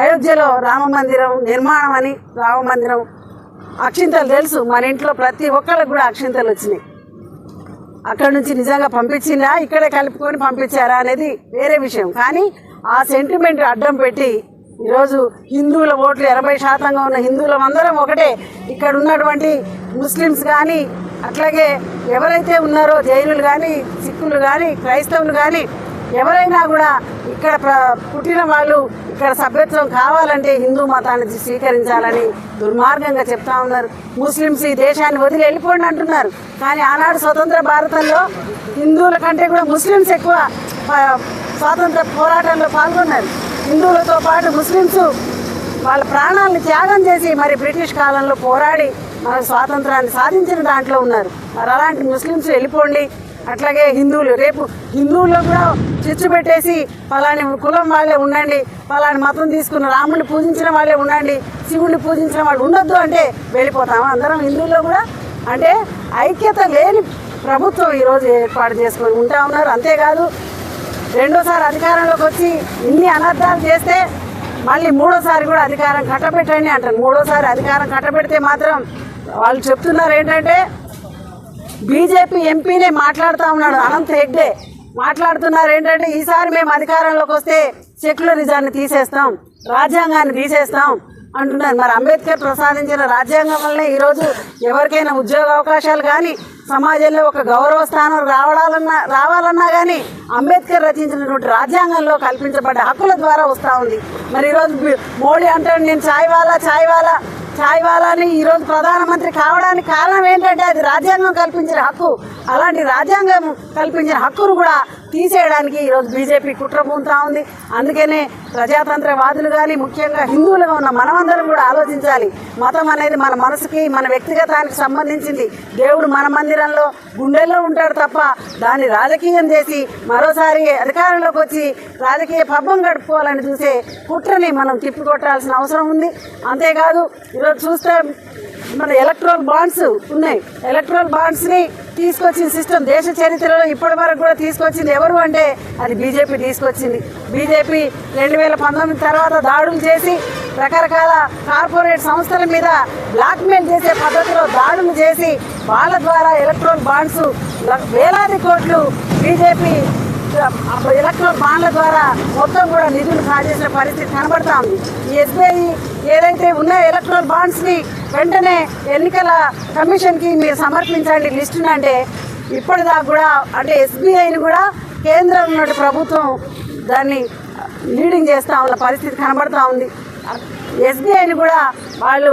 అయోధ్యలో రామ మందిరం నిర్మాణం అని రామ మందిరం అక్షింతలు తెలుసు. మన ఇంట్లో ప్రతి ఒక్కళ్ళకి కూడా అక్షింతలు వచ్చినాయి. అక్కడ నుంచి నిజంగా పంపించిందా? ఇక్కడే కలుపుకొని పంపించారా అనేది వేరే విషయం. కానీ ఆ సెంటిమెంట్ అడ్డం పెట్టి ఈరోజు హిందువుల ఓట్లు ఎనభై శాతంగా ఉన్న హిందువులం అందరం ఒకటే. ఇక్కడ ఉన్నటువంటి ముస్లిమ్స్ కానీ అట్లాగే ఎవరైతే ఉన్నారో జైనులు కానీ సిక్కులు కానీ క్రైస్తవులు కానీ ఎవరైనా కూడా ఇక్కడ పుట్టిన వాళ్ళు ఇక్కడ సభ్యత్వం కావాలంటే హిందూ మతాన్ని స్వీకరించాలని దుర్మార్గంగా చెప్తా ఉన్నారు. ముస్లిమ్స్ ఈ దేశాన్ని వదిలి వెళ్ళిపోండి అంటున్నారు. కానీ ఆనాడు స్వతంత్ర భారతంలో హిందువుల కంటే కూడా ముస్లిమ్స్ ఎక్కువ స్వాతంత్ర పోరాటంలో పాల్గొన్నారు. హిందువులతో పాటు ముస్లిమ్స్ వాళ్ళ ప్రాణాలను త్యాగం చేసి మరి బ్రిటిష్ కాలంలో పోరాడి మన స్వాతంత్రాన్ని సాధించిన దాంట్లో ఉన్నారు. మరి అలాంటి ముస్లిమ్స్ వెళ్ళిపోండి అట్లాగే హిందువులు రేపు హిందువుల్లో కూడా చిచ్చు పెట్టేసి పలాని కులం వాళ్ళే ఉండండి పలాని మతం తీసుకున్న రాముడిని పూజించిన వాళ్ళే ఉండండి శివుడిని పూజించిన వాళ్ళు ఉండొద్దు అంటే వెళ్ళిపోతాము? అందరం హిందువుల్లో కూడా అంటే ఐక్యత లేని ప్రభుత్వం ఈరోజు ఏర్పాటు చేసుకొని ఉంటా ఉన్నారు. అంతేకాదు రెండోసారి అధికారంలోకి వచ్చి ఇన్ని అనర్థాలు చేస్తే మళ్ళీ మూడోసారి కూడా అధికారం కట్టబెట్టండి అంటారు. మూడోసారి అధికారం కట్టబెడితే మాత్రం వాళ్ళు చెప్తున్నారు ఏంటంటే బీజేపీ ఎంపీనే మాట్లాడుతూ ఉన్నాడు అనంత్ హెగ్డే మాట్లాడుతున్నారు ఏంటంటే ఈసారి మేము అధికారంలోకి వస్తే సెక్యులరిజాన్ని తీసేస్తాం రాజ్యాంగాన్ని తీసేస్తాం అంటున్నారు. మరి అంబేద్కర్ ప్రసాదించిన రాజ్యాంగం వల్లనే ఈరోజు ఎవరికైనా ఉద్యోగ అవకాశాలు కానీ సమాజంలో ఒక గౌరవ స్థానం రావడాలన్నా రావాలన్నా కానీ అంబేద్కర్ రచించినటువంటి రాజ్యాంగంలో కల్పించబడ్డ హక్కుల ద్వారా వస్తూ ఉంది. మరి ఈరోజు మోడీ అంటాడు నేను చాయ్ వాలా చాయ్ వాలా ఛాయ్ వాలాని ఈరోజు ప్రధానమంత్రి కావడానికి కారణం ఏంటంటే అది రాజ్యాంగం కల్పించిన హక్కు. అలాంటి రాజ్యాంగం కల్పించిన హక్కును కూడా తీసేయడానికి ఈరోజు బీజేపీ కుట్ర పూంతా ఉంది. అందుకనే ప్రజాతంత్రవాదులు కానీ ముఖ్యంగా హిందువులుగా ఉన్న మనమందరం కూడా ఆలోచించాలి. మతం అనేది మన మనసుకి మన వ్యక్తిగతానికి సంబంధించింది. దేవుడు మన మందిరంలో గుండెల్లో ఉంటాడు తప్ప దాన్ని రాజకీయం చేసి మరోసారి అధికారంలోకి వచ్చి రాజకీయ పబ్బం గడుపుకోవాలని చూసే కుట్రని మనం తిప్పికొట్టాల్సిన అవసరం ఉంది. అంతేకాదు ఇప్పుడు చూస్తే మన ఎలక్ట్రల్ బాండ్స్ ఉన్నాయి. ఎలక్ట్రల్ బాండ్స్ని తీసుకొచ్చిన సిస్టమ్ దేశ చరిత్రలో ఇప్పటి వరకు కూడా తీసుకొచ్చింది ఎవరు అంటే అది బీజేపీ తీసుకొచ్చింది. బీజేపీ రెండు వేల పంతొమ్మిది తర్వాత దాడులు చేసి రకరకాల కార్పొరేట్ సంస్థల మీద బ్లాక్మెయిల్ చేసే పద్ధతిలో దాడులు చేసి వాళ్ళ ద్వారా ఎలక్ట్రాన్ బాండ్స్ వేలాది కోట్లు బీజేపీ ఎలక్ట్రల్ బాండ్ల ద్వారా మొత్తం కూడా నిధులు కాజేసిన పరిస్థితి కనబడతా ఉంది ఈ ఎస్బీఐ ఏదైతే ఉన్నాయో ఎలక్ట్రల్ బాండ్స్ని వెంటనే ఎన్నికల కమిషన్కి మీరు సమర్పించండి లిస్టును అంటే ఇప్పటిదాకా కూడా అంటే ఎస్బీఐని కూడా కేంద్రం ఉన్నటువంటి ప్రభుత్వం దాన్ని లీడింగ్ చేస్తా ఉన్న పరిస్థితి కనబడతా ఉంది. ఎస్బీఐని కూడా వాళ్ళు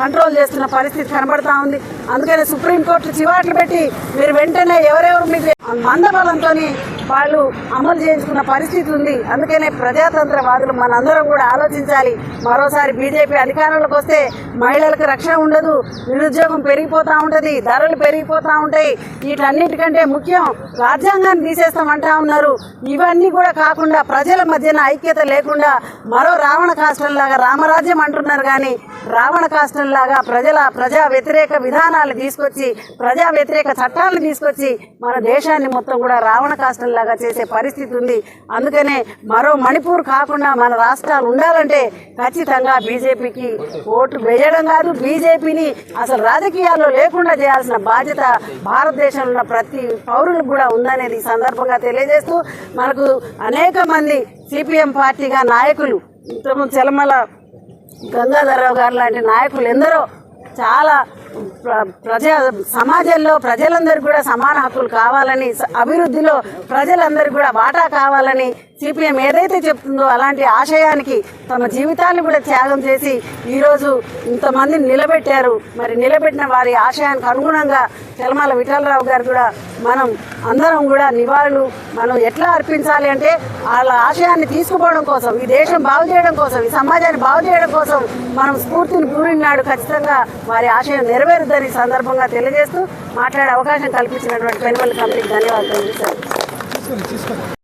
కంట్రోల్ చేస్తున్న పరిస్థితి కనబడతా ఉంది. అందుకనే సుప్రీంకోర్టు చివాట్లు పెట్టి మీరు వెంటనే ఎవరెవరు మీకు మందబలంతో వాళ్ళు అమలు చేయించుకున్న పరిస్థితి ఉంది. అందుకనే ప్రజాతంత్రవాదులు మనందరం కూడా ఆలోచించాలి. మరోసారి బీజేపీ అధికారంలోకి వస్తే మహిళలకు రక్షణ ఉండదు నిరుద్యోగం పెరిగిపోతూ ఉంటుంది ధరలు పెరిగిపోతూ ఉంటాయి. వీటన్నిటికంటే ముఖ్యం రాజ్యాంగాన్ని తీసేస్తామంటా ఉన్నారు. ఇవన్నీ కూడా కాకుండా ప్రజల మధ్యన ఐక్యత లేకుండా మరో రావణ కాష్టంలాగా రామరాజ్యం అంటున్నారు కానీ రావణ కాష్టంలాగా ప్రజల ప్రజా వ్యతిరేక విధానాలు తీసుకొచ్చి ప్రజా వ్యతిరేక చట్టాలను తీసుకొచ్చి మన దేశాన్ని మొత్తం కూడా రావణ కాష్టంలాగా చేసే పరిస్థితి ఉంది. అందుకనే మరో మణిపూర్ కాకుండా మన రాష్ట్రాలు ఉండాలంటే ఖచ్చితంగా బీజేపీకి ఓటు వేయడం కాదు. బీజేపీని అసలు రాజకీయాల్లో లేకుండా చేయాల్సిన బాధ్యత భారతదేశంలో ఉన్న ప్రతి పౌరులకు కూడా ఉందనేది ఈ సందర్భంగా తెలియజేస్తూ మనకు అనేక మంది సిపిఎం పార్టీగా నాయకులు ఇంతకుముందు చెలమల గంగాధరరావు గారు లాంటి నాయకులు ఎందరో చాలా ప్రజా సమాజంలో ప్రజలందరూ కూడా సమాన హక్కులు కావాలని అభివృద్ధిలో ప్రజలందరూ కూడా వాటా కావాలని సిపిఎం ఏదైతే చెప్తుందో అలాంటి ఆశయానికి తమ జీవితాన్ని కూడా త్యాగం చేసి ఈరోజు ఇంతమందిని నిలబెట్టారు. మరి నిలబెట్టిన వారి ఆశయానికి అనుగుణంగా తెలమాల విఠలరావు గారు కూడా మనం అందరం కూడా నివాళులు మనం ఎట్లా అర్పించాలి అంటే వాళ్ళ ఆశయాన్ని తీసుకుపోవడం కోసం ఈ దేశం బాగు చేయడం కోసం ఈ సమాజాన్ని బాగు చేయడం కోసం మనం స్ఫూర్తిని కూడినాడు ఖచ్చితంగా వారి ఆశయం నెరవేరుద్దని ఈ సందర్భంగా తెలియజేస్తూ మాట్లాడే అవకాశం కల్పించినటువంటి పెనుగోలు కంపెనీకి ధన్యవాదాలు సార్